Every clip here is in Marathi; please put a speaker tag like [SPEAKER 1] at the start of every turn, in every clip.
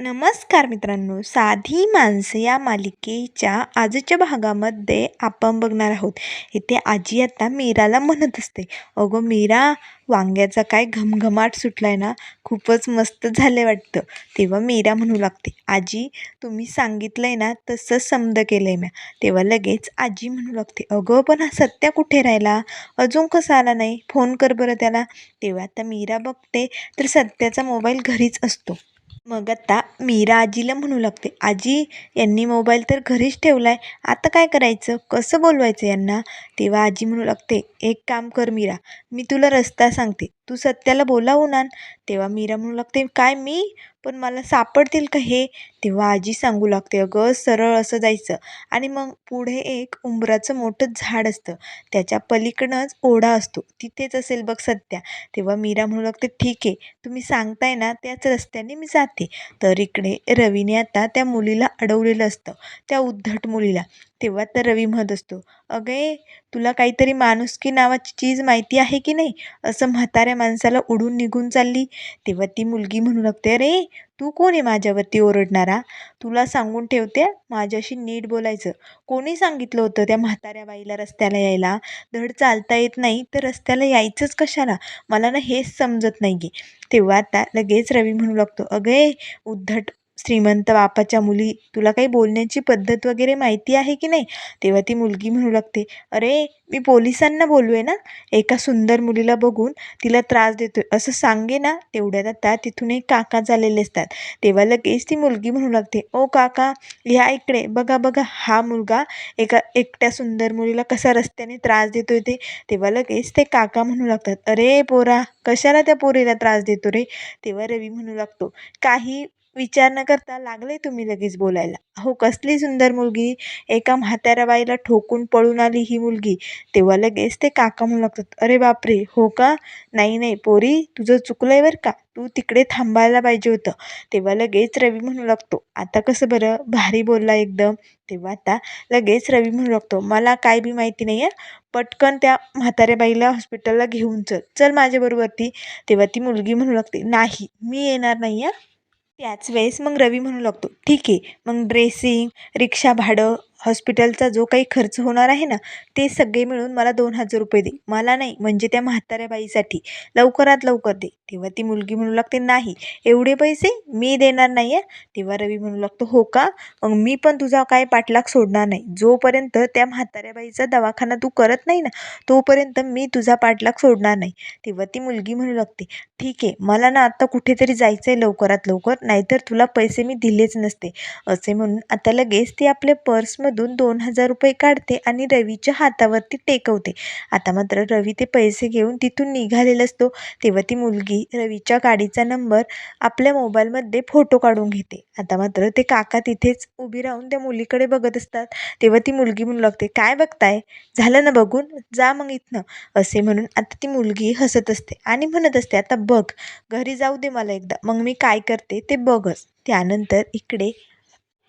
[SPEAKER 1] नमस्कार मित्रांनो साधी माणसं या मालिकेच्या आजच्या भागामध्ये आपण बघणार आहोत. इथे आजी आता मीराला म्हणत असते अगं मीरा वांग्याचा काय घमघमाट सुटलाय ना खूपच मस्त झाले वाटतं. तेव्हा मीरा म्हणू लागते आजी तुम्ही सांगितलंय ना तसं समद केलंय म्या. तेव्हा लगेच आजी म्हणू लागते अगं पण हा सत्या कुठे राहिला? अजून कसा आला नाही? फोन कर बरं त्याला. तेव्हा आता मीरा बघते तर सत्याचा मोबाईल घरीच असतो. मग आता मीरा आजीला म्हणू लागते. आजी यांनी मोबाईल तर घरीच ठेवला आहे आता काय करायचं? कसं बोलवायचं यांना? तेव्हा आजी म्हणू लागते एक काम कर मीरा मी तुला रस्ता सांगते. तू सत्याला बोलावून आण तेव्हा मीरा म्हणू लागते काय मी? पण मला सापडतील का हे? तेव्हा आजी सांगू लागते अगं सरळ असं जायचं. आणि मग पुढे एक उंबराचं मोठं झाड असतं. त्याच्या पलीकडनंच ओढा असतो. तिथेच असेल बघ सत्या. तेव्हा मीरा म्हणू लागते ठीक आहे तुम्ही सांगताय ना त्याच रस्त्याने मी जाते. तर इकडे रवीने आता त्या मुलीला अडवलेलं असतं त्या उद्धट मुलीला. तेव्हा तर रवी म्हणत असतो अगे तुला काहीतरी माणुसकी नावाची चीज माहिती आहे की नाही? असं म्हाताऱ्या माणसाला उडून निघून चालली. तेव्हा ती मुलगी म्हणू लागते अरे तू कोण आहे माझ्यावरती ओरडणारा? तुला सांगून ठेवते माझ्याशी नीट बोलायचं. कोणी सांगितलं होतं त्या म्हाताऱ्या बाईला रस्त्याला यायला? धड चालता येत नाही तर रस्त्याला यायचंच कशाला? मला ना हेच समजत नाही आहे तेव्हा आता लगेच रवी म्हणू लागतो अगे उद्धट श्रीमंत बापाच्या मुली तुला काही बोलण्याची पद्धत वगैरे माहिती आहे की नाही? तेव्हा ती मुलगी म्हणू लागते अरे मी पोलिसांना बोलवे ना एका सुंदर मुलीला बघून तिला त्रास देतो असं सांगे ना तेवढ्यात आता तिथून एक काका झालेले असतात. तेव्हा लगेच ती मुलगी म्हणू लागते ओ काका ह्या इकडे बघा बघा हा मुलगा एका एकट्या सुंदर मुलीला कसा रस्त्याने त्रास देतो ते. तेव्हा लगेच ते काका म्हणू लागतात अरे पोरा कशाला त्या पोरीला त्रास देतो रे? तेव्हा रवी म्हणू लागतो काही विचार न करता लागले तुम्ही लगेच बोलायला. हो कसली सुंदर मुलगी. एका म्हाताऱ्या बाईला ठोकून पळून आली ही मुलगी. तेव्हा लगेच ते काका म्हणू लागतात अरे बापरे हो का? नाही नाही पोरी तुझं चुकलं आहे बरं का? तू तिकडे थांबायला पाहिजे होतं. तेव्हा लगेच रवी म्हणू लागतो आता कसं बरं? भारी बोलला एकदम. तेव्हा आता लगेच रवी म्हणू लागतो मला काय बी माहिती नाही आहे पटकन त्या म्हाताऱ्या बाईला हॉस्पिटलला घेऊन चल. चल माझ्याबरोबर ती. तेव्हा ती मुलगी म्हणू लागते नाही मी येणार नाही आहे त्याच वेळेस मग रवी म्हणू लागतो ठीक आहे मग ड्रेसिंग रिक्षा भाडं हॉस्पिटलचा जो काही खर्च होणार आहे ना ते सगळे मिळून मला दोन हजार रुपये दे. मला नाही म्हणजे त्या म्हाताऱ्या बाईसाठी लवकरात लवकर दे. तेव्हा ती मुलगी म्हणू लागते नाही एवढे पैसे मी देणार नाही आहे तेव्हा रवी म्हणू लागतो हो का? मग मी पण तुझा काय पाठलाग सोडणार नाही. जोपर्यंत त्या म्हाताऱ्या बाईचा दवाखाना तू करत नाही ना तोपर्यंत मी तुझा पाठलाग सोडणार नाही. तेव्हा ती मुलगी म्हणू लागते ठीक आहे मला ना आत्ता कुठेतरी जायचं आहे लवकरात लवकर नाहीतर तुला पैसे मी दिलेच नसते. असे म्हणून आता लगेच ती आपल्या पर्समधून दोन हजार रुपये काढते आणि रवीच्या हातावरती टेकवते. आता मात्र रवी ते पैसे घेऊन तिथून निघालेला असतो. तेव्हा ती मुलगी रवीच्या गाडीचा नंबर आपल्या मोबाईलमध्ये फोटो काढून घेते. आता मात्र ते काका तिथेच उभी राहून त्या मुलीकडे बघत असतात. तेव्हा ती मुलगी म्हणू लागते काय बघताय? झालं ना बघून? जा मग इथनं. असे म्हणून आता ती मुलगी हसत असते आणि म्हणत असते आता बघ घरी जाऊ दे मला एकदा. मग मी काय करते ते बघच. त्यानंतर इकडे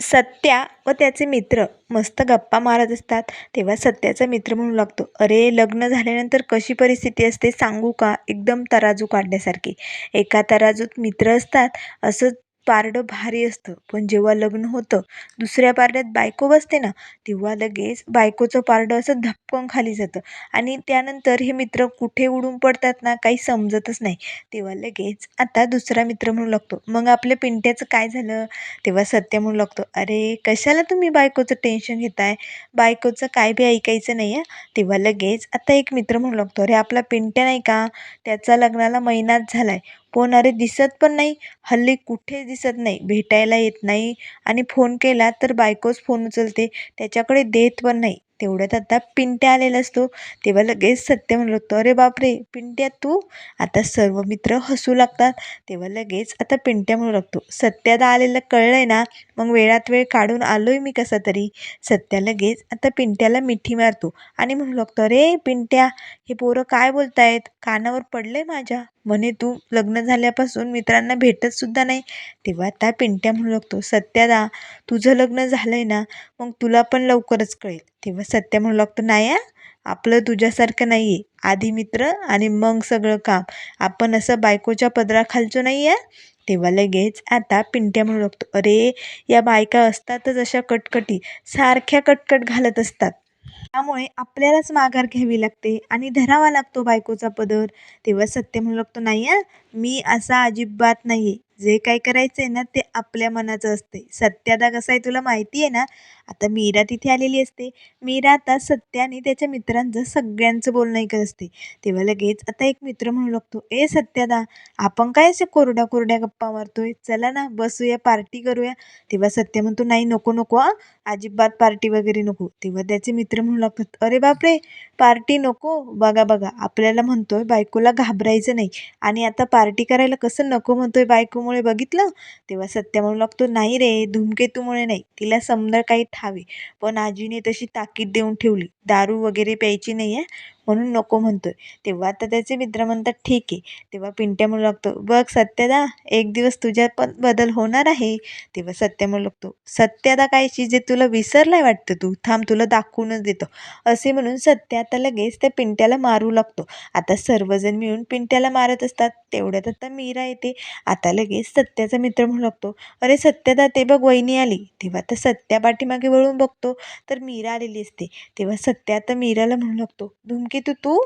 [SPEAKER 1] सत्या व त्याचे मित्र मस्त गप्पा मारत असतात. तेव्हा सत्याचा मित्र म्हणू लागतो अरे लग्न झाल्यानंतर कशी परिस्थिती असते सांगू का? एकदम तराजू काढण्यासारखी. एका तराजूत मित्र असतात असं पारडं भारी असतं. पण जेव्हा लग्न होतं दुसऱ्या पारड्यात बायको बसते ना तेव्हा लगेच बायकोचं पारडं असं धपकन खाली जातं. आणि त्यानंतर हे मित्र कुठे उडून पडतात ना काही समजतच नाही. तेव्हा लगेच आता दुसरा मित्र म्हणू लागतो. मग आपल्या पिंट्याचं काय झालं? तेव्हा सत्य म्हणू लागतो अरे कशाला तुम्ही बायकोचं टेन्शन घेताय? बायकोचं काय बी ऐकायचं नाही आहे तेव्हा लगेच आता एक मित्र म्हणू लागतो अरे आपला पिंट्या नाही का? त्याचा लग्नाला महिनाच झाला आहे कोण अरे दिसत पण नाही हल्ली कुठे दिसत नाही भेटायला येत नाही. आणि फोन केला तर बायकोच फोन उचलते त्याच्याकडे देत पण नाही. तेवढ्यात आता पिंट्या आलेला असतो. तेव्हा लगेच सत्य म्हणू होतं अरे बापरे पिंट्या तू? आता सर्व मित्र हसू लागतात. तेव्हा लगेच आता पिंट्या म्हणू लागतो सत्यादा आलेलं कळलं आहे ना? मग वेळात वेळ काढून आलोय मी कसा तरी? सत्या लगेच आता पिंट्याला मिठी मारतो आणि म्हणू लागतो अरे पिंट्या हे पोरं काय बोलतायत? कानावर पडलंय माझ्या. म्हणे तू लग्न झाल्यापासून मित्रांना भेटत सुद्धा नाही. तेव्हा आता पिंट्या म्हणू लागतो सत्यादा तुझं लग्न झालंय ना? मग तुला पण लवकरच कळेल. तेव्हा सत्या म्हणू लागतो नाही आपलं तुझ्यासारखं नाही आहे आधी मित्र आणि मग सगळं काम. आपण असं बायकोच्या पदराखालचो नाही आहे तेव्हा लगेच आता पिंट्या म्हणू लागतो अरे या बायका असतातच अशा कटकटी. सारख्या कटकट घालत असतात. त्यामुळे आपल्यालाच माघार घ्यावी लागते आणि धरावा लागतो बायकोचा पदर. तेव्हा सत्य म्हणू लागतो नाही हा मी असा अजिबात नाही आहे जे काय करायचं आहे ना ते आपल्या मनाचं असते सत्यादा कसा आहे तुला माहिती आहे ना? आता मीरा तिथे आलेली असते. मीरा आता सत्य आणि त्याच्या मित्रांचं सगळ्यांचं बोलणं ऐकत असते. तेव्हा लगेच आता एक मित्र म्हणू लागतो ए सत्यादा आपण काय असे कोरड्या कोरड्या गप्पा मारतोय? चला ना बसूया पार्टी करूया. तेव्हा सत्य म्हणतो नाही नको नको अजिबात पार्टी वगैरे नको. तेव्हा त्याचे मित्र म्हणू लागतात अरे बापरे पार्टी नको. बघा बघा आपल्याला म्हणतोय बायकोला घाबरायचं नाही. आणि आता पार्टी करायला कसं नको म्हणतोय बायकोमुळे बघितलं तेव्हा सत्य म्हणू लागतो नाही रे धूमकेतूमुळे नाही तिला समजा काही ठावे पण आजीने तशी ताकीद देऊन ठेवली. दारू वगैरे प्यायची नाही आहे म्हणून नको म्हणतोय. तेव्हा आता त्याचे मित्र म्हणतात ठीक आहे. तेव्हा पिंट्या म्हणू लागतो बघ सत्यदा एक दिवस तुझ्यात पण बदल होणार आहे. तेव्हा सत्य म्हणू लागतो सत्यदा कायची जे तुला विसरलाय वाटतं तू? थांब तुला दाखवूनच देतो. असे म्हणून सत्य आता लगेच त्या पिंट्याला मारू लागतो. आता सर्वजण मिळून पिंट्याला मारत असतात. तेवढ्यात आता मीरा येते. आता लगेच सत्याचा मित्र म्हणू लागतो अरे सत्यदा ते बघ वहिनी आली. तेव्हा आता सत्या पाठीमागे वळून बघतो तर मीरा आलेली असते. तेव्हा सत्या आता मीराला म्हणू लागतो धुमकी तू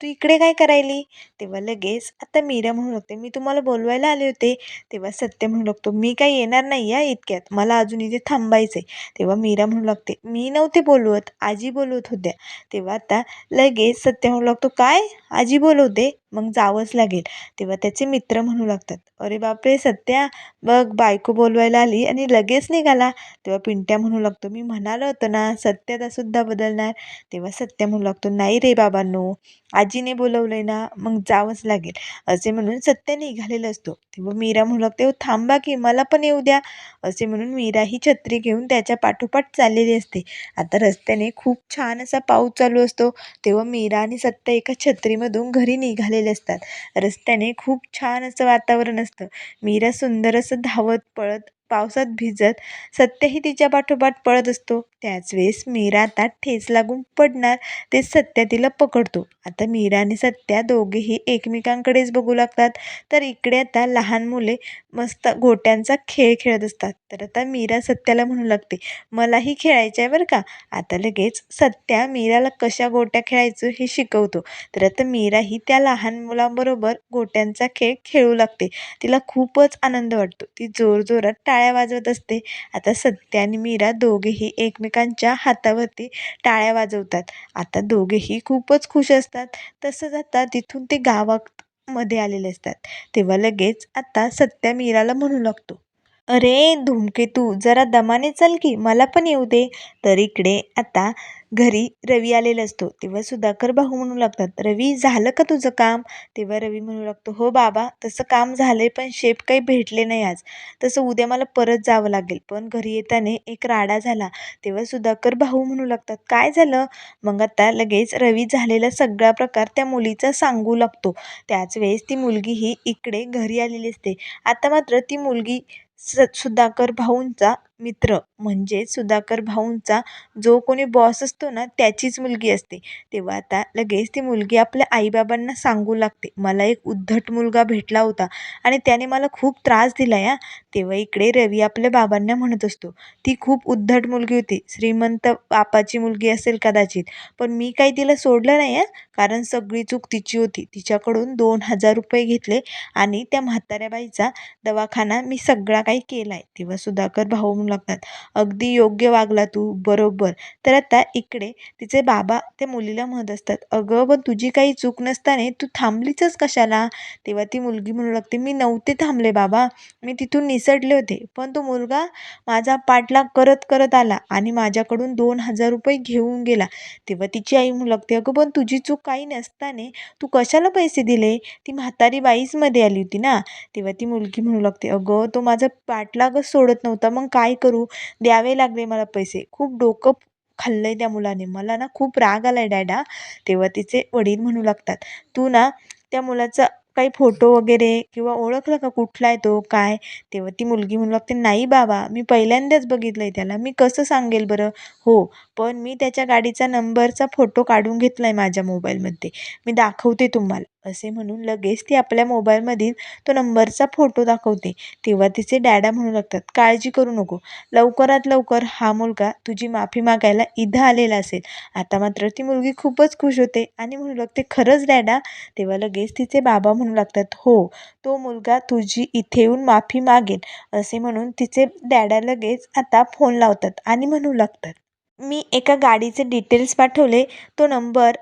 [SPEAKER 1] तू इकडे काय करायली? तेव्हा लगेच आता मीरा म्हणू लागते मी तुम्हाला बोलवायला आले होते. तेव्हा सत्य म्हणू लागतो मी काही येणार नाही या इतक्यात मला अजून इथे थांबायचं आहे तेव्हा मीरा म्हणू लागते मी नव्हते बोलवत आजी बोलवत होत्या. तेव्हा आता लगेच सत्य म्हणू लागतो काय? आजी बोलवते? मग जावंच लागेल. तेव्हा त्याचे मित्र म्हणू लागतात अरे बापरे सत्या बघ बायको बोलवायला आली आणि लगेच निघाला. तेव्हा पिंट्या म्हणू लागतो मी म्हणालो होतं ना सत्यतासुद्धा बदलणार. तेव्हा सत्य म्हणू लागतो नाही रे बाबांनो आजीने बोलवलंय ना मग जावंच लागेल. असे म्हणून सत्य निघालेला असतो. तेव्हा मीरा म्हणू लागते थांबा की मला पण येऊ द्या. असे म्हणून मीरा ही छत्री घेऊन त्याच्या पाठोपाठ चाललेली असते. आता रस्त्याने खूप छान असा पाऊस चालू असतो. तेव्हा मीरा आणि सत्य एका छत्रीमधून घरी निघालेले असतात. रस्त्याने खूप छान असं वातावरण असतं. मीरा सुंदर असं धावत पळत पावसात भिजत सत्यही तिच्या पाठोपाठ पळत असतो. त्याच वेळेस मीरा आता ठेच लागून पडणार ते सत्या तिला पकडतो. आता मीरा आणि सत्या दोघेही एकमेकांकडेच बघू लागतात. तर इकडे आता लहान मुले मस्त गोट्यांचा खेळ खेळत असतात. तर आता मीरा सत्याला म्हणू लागते मलाही खेळायचं आहे बरं का? आता लगेच सत्या मीराला कशा गोट्या खेळायचं हे शिकवतो. तर आता मीरा ही त्या लहान मुलांबरोबर गोट्यांचा खेळ खेळू लागते. तिला खूपच आनंद वाटतो. ती जोरजोरात टाळ्या वाजवत असते. आता सत्या आणि मीरा दोघेही एकमेकांच्या हातावरती टाळ्या वाजवतात. आता दोघेही खूपच खुश असतात. तसंच आता तिथून ते गावामध्ये आलेले असतात. तेव्हा लगेच आता सत्या मीराला म्हणू लागतो. अरे धूमकेतू जरा दमाने चल की मला पण येऊ दे. तर इकडे आता घरी रवी आलेला असतो तेव्हा सुधाकर भाऊ म्हणू लागतात रवी झालं का तुझं काम? तेव्हा रवी म्हणू लागतो हो बाबा तसं काम झालं आहे पण शेप काही भेटले नाही आज. तसं उद्या मला परत जावं लागेल. पण घरी येताना एक राडा झाला. तेव्हा सुधाकर भाऊ म्हणू लागतात काय झालं? मग आता लगेच रवी झालेला सगळा प्रकार त्या मुलीचा सांगू लागतो. त्याच वेळेस ती मुलगी ही इकडे घरी आलेली असते. आता मात्र ती मुलगी स सुधाकर भाऊंचा मित्र म्हणजे सुधाकर भाऊंचा जो कोणी बॉस असतो ना त्याचीच मुलगी असते. तेव्हा आता लगेच ती मुलगी आपल्या आईबाबांना सांगू लागते. मला एक उद्धट मुलगा भेटला होता आणि त्याने मला खूप त्रास दिला या. तेव्हा इकडे रवी आपल्या बाबांना म्हणत असतो ती खूप उद्धट मुलगी होती. श्रीमंत बापाची मुलगी असेल कदाचित. पण मी काही तिला सोडलं नाही आहे कारण सगळी चूक तिची होती. तिच्याकडून दोन हजार रुपये घेतले आणि त्या म्हाताऱ्या बाईचा दवाखाना मी सगळा काही केला आहे तेव्हा सुधाकर भाऊ म्हणू लागतात. अगदी योग्य वागला तू बरोबर. तर आता इकडे तिचे बाबा त्या मुलीला म्हणत असतात अगं पण तुझी काही चूक नसताना तू थांबलीचच कशाला? तेव्हा ती मुलगी म्हणू लागते मी नव्हते थांबले बाबा. मी तिथून निसटले होते पण तो मुलगा माझा पाठलाग करत करत आला आणि माझ्याकडून दोन हजार रुपये घेऊन गेला. तेव्हा तिची आई म्हणू लागते अगं पण तुझी चूक काही नसताना तू कशाला पैसे दिले? ती म्हातारी बाईच मध्ये आली होती ना. तेव्हा ती मुलगी म्हणू लागते अगं तो माझा पाठलागच सोडत नव्हता. मग काय करू? द्यावे लागले मला पैसे. खूप डोकं खाल्लं आहे त्या मुलाने. मला ना खूप राग आला आहे डॅडा. तेव्हा तिचे वडील म्हणू लागतात तू ना त्या मुलाचा काही फोटो वगैरे किंवा ओळखलं का? कुठला आहे तो? काय? तेव्हा ती मुलगी म्हणू लागते नाही बाबा मी पहिल्यांदाच बघितलं आहे त्याला. मी कसं सांगेल बरं? हो पण मी त्याच्या गाडीचा नंबरचा फोटो काढून घेतला आहे माझ्या मोबाईलमध्ये. मी दाखवते तुम्हाला. असे म्हणून लगेच ती आपल्या मोबाईलमधील तो नंबरचा फोटो दाखवते. तेव्हा तिचे डॅडा म्हणू लागतात काळजी करू नको. लवकरात लवकर हा मुलगा तुझी माफी मागायला इथं आलेला असेल. आता मात्र ती मुलगी खूपच खुश होते आणि म्हणू लागते खरंच डॅडा? तेव्हा लगेच तिचे बाबा म्हणू लागतात हो तो मुलगा तुझी इथे येऊन माफी मागेल. असे म्हणून तिचे डॅडा लगेच आता फोन लावतात आणि म्हणू लागतात मी एका गाडीचे डिटेल्स पाठवले. तो नंबर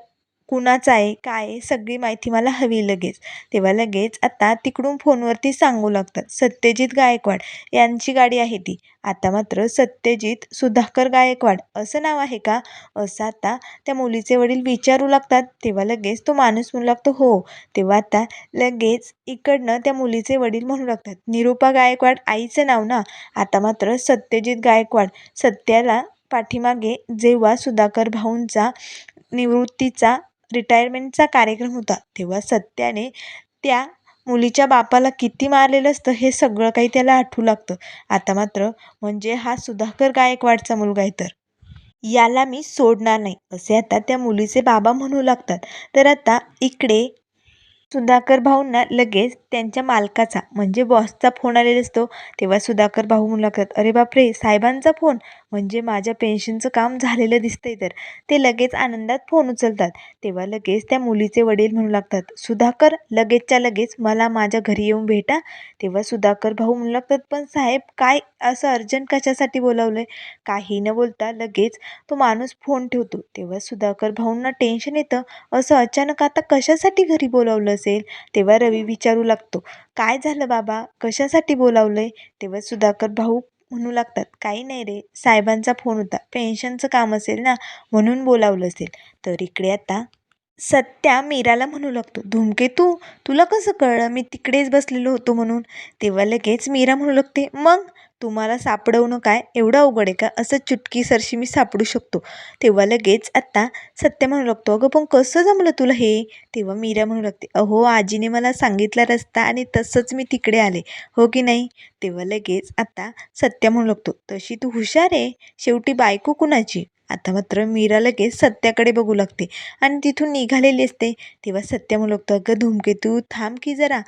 [SPEAKER 1] कुणाचा आहे काय आहे सगळी माहिती मला हवी लगेच. तेव्हा लगेच आता तिकडून फोनवरती सांगू लागतात सत्यजित गायकवाड यांची गाडी आहे ती. आता मात्र सत्यजित सुधाकर गायकवाड असं नाव आहे का? असं आता त्या मुलीचे वडील विचारू लागतात. तेव्हा लगेच तो माणूस म्हणू लागतो हो. तेव्हा आता लगेच इकडनं त्या मुलीचे वडील म्हणू लागतात निरूपा गायकवाड आईचं नाव ना? आता मात्र सत्यजित गायकवाड सत्याला पाठीमागे जेव्हा सुधाकर भाऊंचा निवृत्तीचा रिटायरमेंटचा कार्यक्रम होता. तेव्हा सत्याने त्या मुलीच्या बापाला किती मारलेलं असतं हे सगळं काही त्याला आठवू लागतं. आता मात्र म्हणजे हा सुधाकर गायकवाडचा मुलगा आहे तर. याला मी सोडणार नाही असे आता त्या मुलीचे बाबा म्हणू लागतात. तर आता इकडे सुधाकर भाऊंना लगेच त्यांच्या मालकाचा म्हणजे बॉसचा फोन आलेला असतो. तेव्हा सुधाकर भाऊ म्हणू लागतात अरे बापरे साहेबांचा फोन म्हणजे माझ्या पेन्शनचं काम झालेलं दिसतंय तर. ते लगेच आनंदात फोन उचलतात. तेव्हा लगेच त्या मुलीचे वडील म्हणू लागतात सुधाकर लगेचच्या लगेच मला माझ्या घरी येऊन भेटा. तेव्हा सुधाकर भाऊ म्हणू लागतात पण साहेब काय असं अर्जंट कशासाठी बोलावलं आहे काही न बोलता लगेच तो माणूस फोन ठेवतो. तेव्हा सुधाकर भाऊंना टेन्शन येतं असं अचानक आता कशासाठी घरी बोलावलं असेल? तेव्हा रवी विचारू लागतो काय झालं बाबा? कशासाठी बोलावलं आहे तेव्हा सुधाकर भाऊ म्हणू लागतात. काही नाही रे साहेबांचा फोन होता. पेन्शनचं काम असेल ना म्हणून बोलावलं असेल. तर इकडे आता सत्या मीराला म्हणू लागतो धूमकेतू तुला कसं कळलं? मी तिकडेच बसलेलो होतो म्हणून. तेव्हा लगेच मीरा म्हणू लागते मग तुम्हाला सापडवणं काय एवढं अवघड आहे का? असं चुटकीसरशी मी सापडू शकतो. तेव्हा लगेच आत्ता सत्य म्हणू लागतो. अगं पण कसं जमलं तुला हे? तेव्हा मीरा म्हणू लागते अहो आजीने मला सांगितला रस्ता आणि तसंच मी तिकडे आले. हो की नाही? तेव्हा लगेच आत्ता सत्य म्हणू लागतो तशी तू हुशार आहे. शेवटी बायको कुणाची? आता मात्र मीरा लगेच सत्याकडे बघू लागते आणि तिथून निघालेली असते. तेव्हा सत्य म्हणू लागतो अगं धूमकेतू थांब की जरा.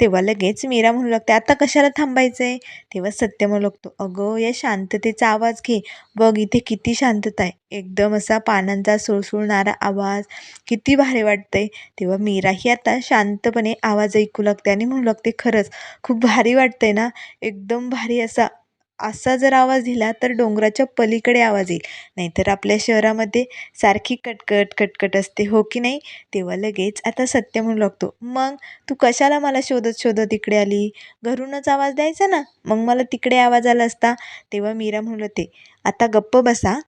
[SPEAKER 1] तेव्हा लगेच मीरा म्हणू लागते आता कशाला थांबायचं आहे तेव्हा सत्य म्हणू लागतो अगं या शांततेचा आवाज घे. बघ इथे किती शांतता आहे. एकदम असा पानांचा सुळसुळणारा आवाज. किती भारी वाटतंय. तेव्हा मीराही आता शांतपणे आवाज ऐकू लागते आणि म्हणू लागते खरंच खूप भारी वाटतंय ना. एकदम भारी असा असा जर आवाज दिला तर डोंगराच्या पलीकडे आवाज येईल. नाहीतर आपल्या शहरामध्ये सारखी कटकट कटकट असते हो की नाही? तेव्हा लगेच आता सत्य म्हणू लागतो. मग तू कशाला मला शोधत शोधत इकडे आली? घरूनच आवाज द्यायचा ना? मग मला तिकडे आवाज आला असता तेव्हा मीरा म्हणू ते आता गप्प बसा.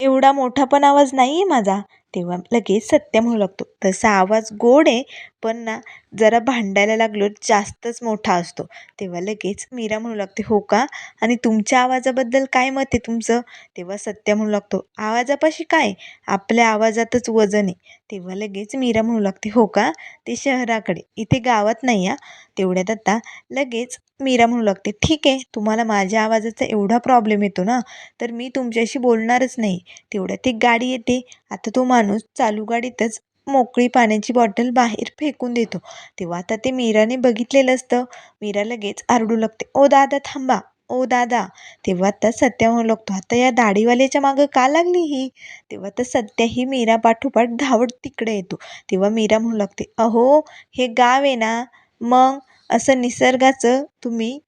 [SPEAKER 1] एवढा मोठा पण आवाज नाही आहे माझा. तेव्हा लगेच सत्य म्हणू लागतो. तसा आवाज गोड आहे पण ना जरा भांडायला लागलो जास्तच मोठा असतो. तेव्हा लगेच मीरा म्हणू लागते हो का? आणि तुमच्या आवाजाबद्दल काय मत आहे तुमचं? तेव्हा सत्य म्हणू लागतो आवाजापाशी काय? आपल्या आवाजातच वजन आहे. तेव्हा लगेच मीरा म्हणू लागते हो का? ते शहराकडे. इथे गावात नाही या तेवढ्यात आता लगेच मीरा म्हणू लागते ठीक आहे तुम्हाला माझ्या आवाजाचा एवढा प्रॉब्लेम येतो ना तर मी तुमच्याशी बोलणारच नाही. तेवढ्यात एक गाडी येते. आता तो माणूस चालू गाडीतच मोकळी पाण्याची बॉटल बाहेर फेकून देतो. तेव्हा आता ते मीराने बघितलेलं असतं. मीरा लगेच आरडू लागते ओ दादा थांबा ओ दादा. तेव्हा आता सत्या म्हणू लागतो आता या दाढीवाल्याच्या मागं का लागली ही? तेव्हा तर सत्या ही मीरा पाठोपाठ धावत तिकडे येतो. तेव्हा मीरा म्हणू लागते अहो हे गाव आहे ना मग असं निसर्गाचं तुम्ही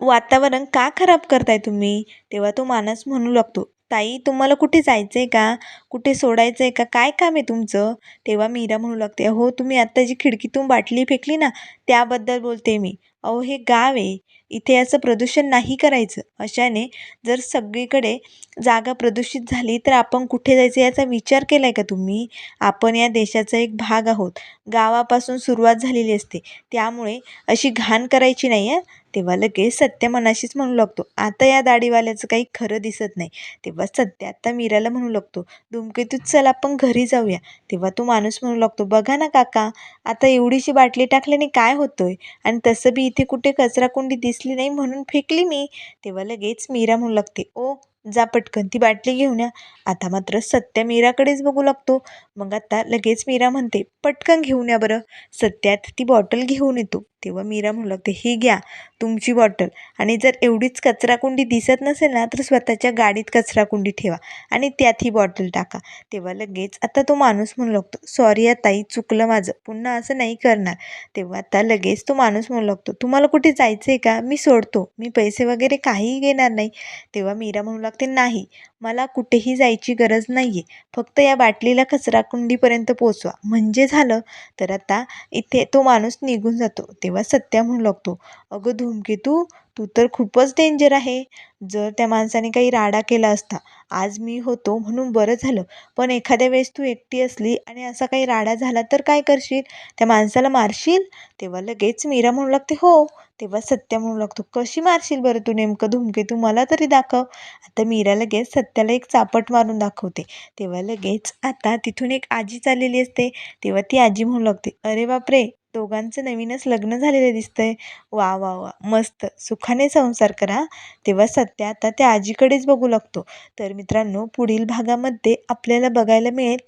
[SPEAKER 1] वातावरण का खराब करताय तुम्ही? तेव्हा तो माणूस म्हणू लागतो ताई तुम्हाला कुठे जायचं आहे का? कुठे सोडायचं आहे का? काय काम आहे तुमचं? तेव्हा मीरा म्हणू लागते अहो तुम्ही आत्ता जी खिडकीतून बाटली फेकली ना त्याबद्दल बोलते मी. अहो हे गाव आहे. इथे असं प्रदूषण नाही करायचं. अशाने जर सगळीकडे जागा प्रदूषित झाली तर आपण कुठे जायचं याचा विचार केला आहे का तुम्ही? आपण या देशाचा एक भाग आहोत. गावापासून सुरुवात झालेली असते. त्यामुळे अशी घाण करायची नाही आहे तेव्हा लगेच सत्य मनाशीच म्हणू लागतो. आता या दाढीवाल्याचं काही खरं दिसत नाही. तेव्हा सत्य आता मीराला म्हणू लागतो धूमकेतूत चल आपण घरी जाऊया. तेव्हा तो माणूस म्हणू लागतो बघा ना काका आता एवढीशी बाटली टाकल्याने काय होतोय? आणि तसं बी इथे कुठे कचराकुंडी दिसली नाही म्हणून फेकली मी. तेव्हा लगेच मीरा म्हणू लागते ओ जा पटकन ती बाटली घेऊन या. आता मात्र सत्या मीराकडेच बघू लागतो. मग आता लगेच मीरा म्हणते पटकन घेऊन या बरं. सत्यात ती बॉटल घेऊन येतो. तेव्हा मीरा म्हणू लागते ही घ्या तुमची बॉटल. आणि जर एवढीच कचराकुंडी दिसत नसेल ना तर स्वतःच्या गाडीत कचराकुंडी ठेवा आणि त्यात ही बॉटल टाका. तेव्हा लगेच आता तो माणूस म्हणू लागतो सॉरी ताई चुकलं माझं. पुन्हा असं नाही करणार. तेव्हा आता लगेच तो माणूस म्हणू लागतो तुम्हाला कुठे जायचं आहे का? मी सोडतो. मी पैसे वगैरे काहीही घेणार नाही. तेव्हा मीरा म्हणू लागते नाही. मला कुठेही जायची गरज नाही आहे फक्त या बाटलीला कचराकुंडीपर्यंत पोचवा. म्हणजे झालं तर आता इथे तो माणूस निघून जातो. तेव्हा सत्या म्हणू लागतो. अगं धूमकेतू तू तर खूपच डेंजर आहे. जर त्या माणसाने काही राडा केला असता आज मी होतो म्हणून बरं झालं. पण एखाद्या वेळेस तू एकटी असली आणि असा काही राडा झाला तर काय करशील? त्या माणसाला मारशील? तेव्हा लगेच मीरा म्हणू लागते हो. तेव्हा सत्या म्हणू लागतो कशी मारशील बरं तू नेमकं? धूमकेतू मला तरी दाखव. आता मीरा लगेच सत्याला एक चापट मारून दाखवते. तेव्हा लगेच आता तिथून एक आजी चाललेली असते. तेव्हा ती आजी म्हणू लागते अरे बापरे दोघांचं नवीनच लग्न झालेलं दिसतंय. वा वा वा. मस्त. सुखाने संसार करा. तेव्हा सत्या आता त्या आजीकडेच बघू लागतो. तर मित्रांनो पुढील भागामध्ये आपल्याला बघायला मिळेल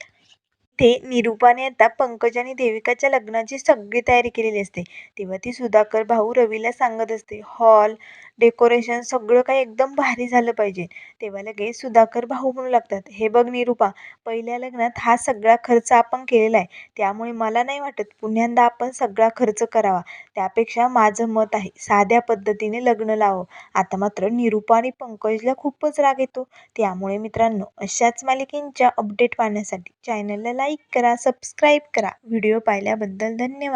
[SPEAKER 1] ते निरूपाने आता पंकज आणि देविकाच्या लग्नाची सगळी तयारी केलेली असते. तेव्हा ती सुधाकर भाऊ रवीला सांगत असते हॉल डेकोरेशन सगळं काही एकदम भारी झालं पाहिजे. तेव्हा लगेच सुधाकर भाऊ म्हणू लागतात हे बघ निरूपा पहिल्या लग्नात हा सगळा खर्च आपण केलेला आहे. त्यामुळे मला नाही वाटत पुन्यांदा आपण सगळा खर्च करावा. त्यापेक्षा माझं मत आहे साध्या पद्धतीने लग्न लावं आता मात्र निरूपा आणि पंकजला खूपच राग येतो. त्यामुळे मित्रांनो अशाच मालिकेंच्या अपडेट पाहण्यासाठी चॅनलला लाईक करा सबस्क्राईब करा. व्हिडिओ पाहिल्याबद्दल धन्यवाद.